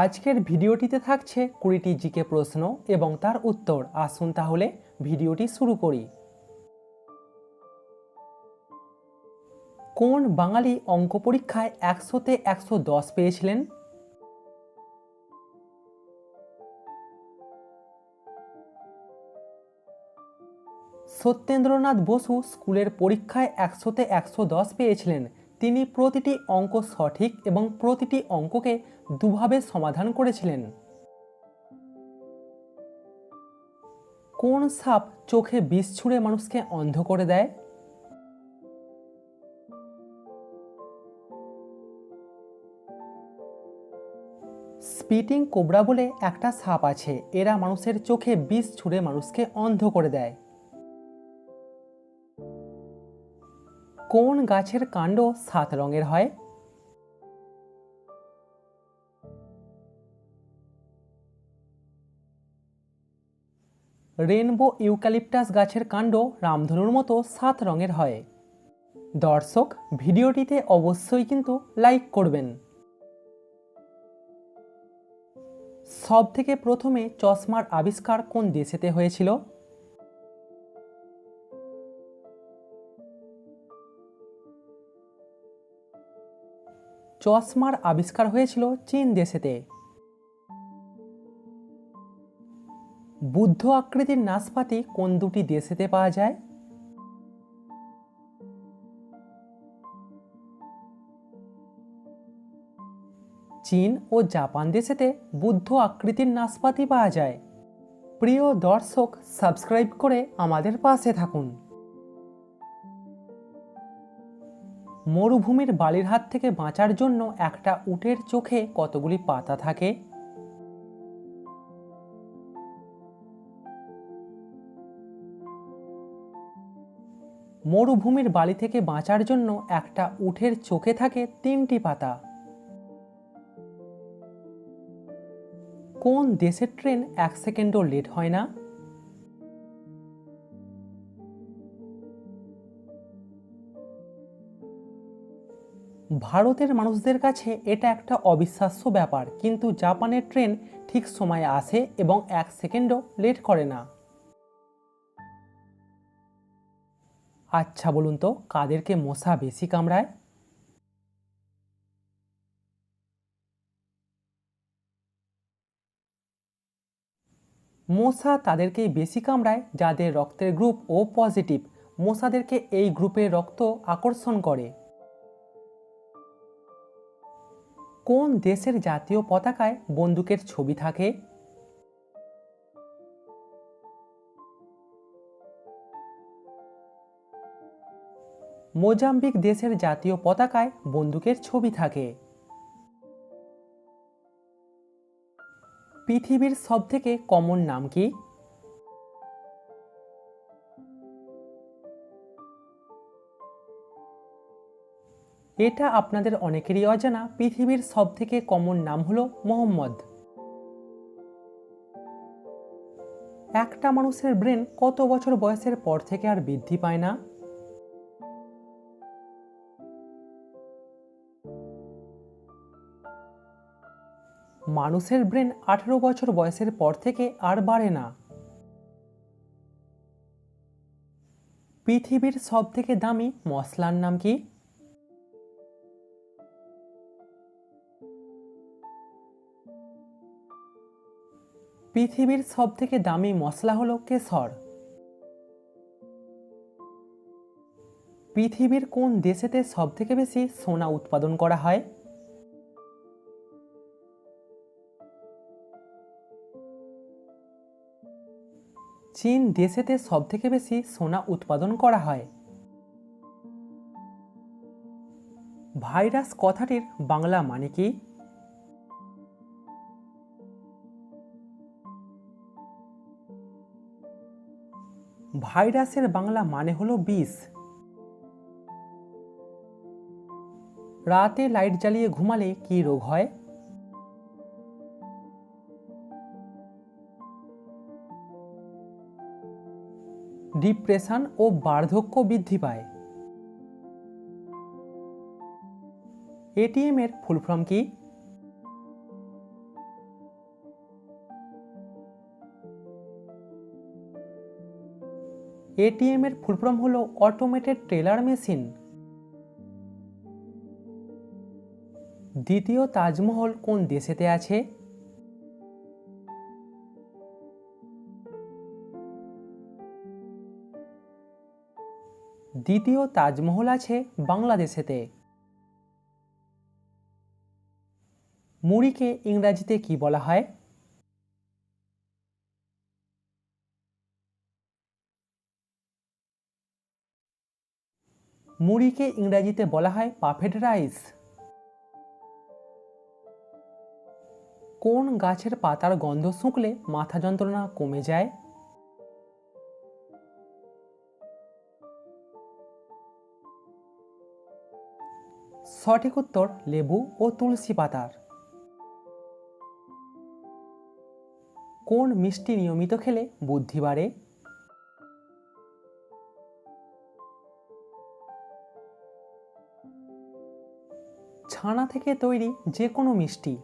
আজকের ভিডিওটিতে থাকছে কুড়িটি জিকে প্রশ্ন এবং তার উত্তর। আসুন তাহলে ভিডিওটি শুরু করি। কোন বাঙালি অঙ্ক পরীক্ষায় একশোতে একশো দশ পেয়েছিলেন? সত্যেন্দ্রনাথ বসু স্কুলের পরীক্ষায় একশোতে একশো দশ পেয়েছিলেন। তিনি প্রতিটি অঙ্ক সঠিক এবং প্রতিটি অঙ্ককে দুভাবে সমাধান করেছিলেন। কোন সাপ চোখে বিষ ছুঁড়ে মানুষকে অন্ধ করে দেয়? স্পিটিং কোবরা বলে একটা সাপ আছে, এরা মানুষের চোখে বিষ ছুঁড়ে মানুষকে অন্ধ করে দেয়। কোন গাছের কাণ্ড সাত রঙের হয়? রেনবো ইউক্যালিপটাস গাছের কাণ্ড রামধনুর মতো সাত রঙের হয়। দর্শক, ভিডিওটিতে অবশ্যই কিন্তু লাইক করবেন। সব থেকে প্রথমে চশমার আবিষ্কার কোন দেশেতে হয়েছিল? চশমার আবিষ্কার হয়েছিল চীন দেশেতে। বুদ্ধ আকৃতির নাশপাতি কোন দুটি দেশেতে পাওয়া যায়? চীন ও জাপান দেশেতে বুদ্ধ আকৃতির নাশপাতি পাওয়া যায়। প্রিয় দর্শক, সাবস্ক্রাইব করে আমাদের পাশে থাকুন। মরুভূমির বালির হাত থেকে বাঁচার জন্য একটা উটের চোখে কতগুলি পাতা থাকে? মরুভূমির বালি থেকে বাঁচার জন্য একটা উঠের চোখে থাকে তিনটি পাতা। কোন দেশের ট্রেন এক সেকেন্ডও লেট হয় না? ভারতের মানুষদের কাছে এটা একটা অবিশ্বাস্য ব্যাপার, কিন্তু জাপানের ট্রেন ঠিক সময়ে আসে এবং এক সেকেন্ডও লেট করে না। আচ্ছা বলুন তো, কাদেরকে মশা বেশি কামড়ায়? মশা তাদেরকেই বেশি কামড়ায় যাদের রক্তের গ্রুপ ও পজিটিভ। মশাদেরকে এই গ্রুপের রক্ত আকর্ষণ করে। কোন দেশের জাতীয় পতাকায় বন্দুকের ছবি থাকে? মোজাম্বিক দেশের জাতীয় পতাকায় বন্দুকের ছবি থাকে। পৃথিবীর সবথেকে কমন নাম কি? এটা আপনাদের অনেকেরই অজানা, পৃথিবীর সবথেকে কমন নাম হলো মোহাম্মদ। একটা মানুষের ব্রেন কত বছর বয়সের পর থেকে আর বৃদ্ধি পায় না? মানুষের ব্রেন আঠেরো বছর বয়সের পর থেকে আর বাড়ে না। পৃথিবীর সব থেকে দামি মশলার নাম কি? পৃথিবীর সব থেকে দামি মশলা হলো কেশর। পৃথিবীর কোন দেশেতে সব থেকে বেশি সোনা উৎপাদন করা হয়? চীন দেশেতে সব থেকে বেশি সোনা উৎপাদন করা হয়। ভাইরাস কথাটির বাংলা মানে কি? ভাইরাসের বাংলা মানে হলো বিষ। রাতে লাইট জ্বালিয়ে ঘুমালে কি রোগ হয়? ডিপ্রেশন ও বার্ধক্য বৃদ্ধি পায়। এটিএম এর ফুল ফর্ম কি? এটিএম এর ফুলফর্ম হলো অটোমেটেড টেলার মেশিন দ্বিতীয় তাজমহল কোন দেশেতে আছে? দ্বিতীয় তাজমহল আছে বাংলাদেশেতে। মুড়িকে ইংরাজিতে কি বলা হয়? মুড়িকে ইংরাজিতে বলা হয় পাফেড রাইস। কোন গাছের পাতার গন্ধ শুঁকলে মাথা যন্ত্রণা কমে যায়? সঠিক উত্তর লেবু ও তুলসী পাতার। কোন মিষ্টি নিয়মিত খেলে বুদ্ধি বাড়ে? ছানা থেকে তৈরি যে কোনো মিষ্টি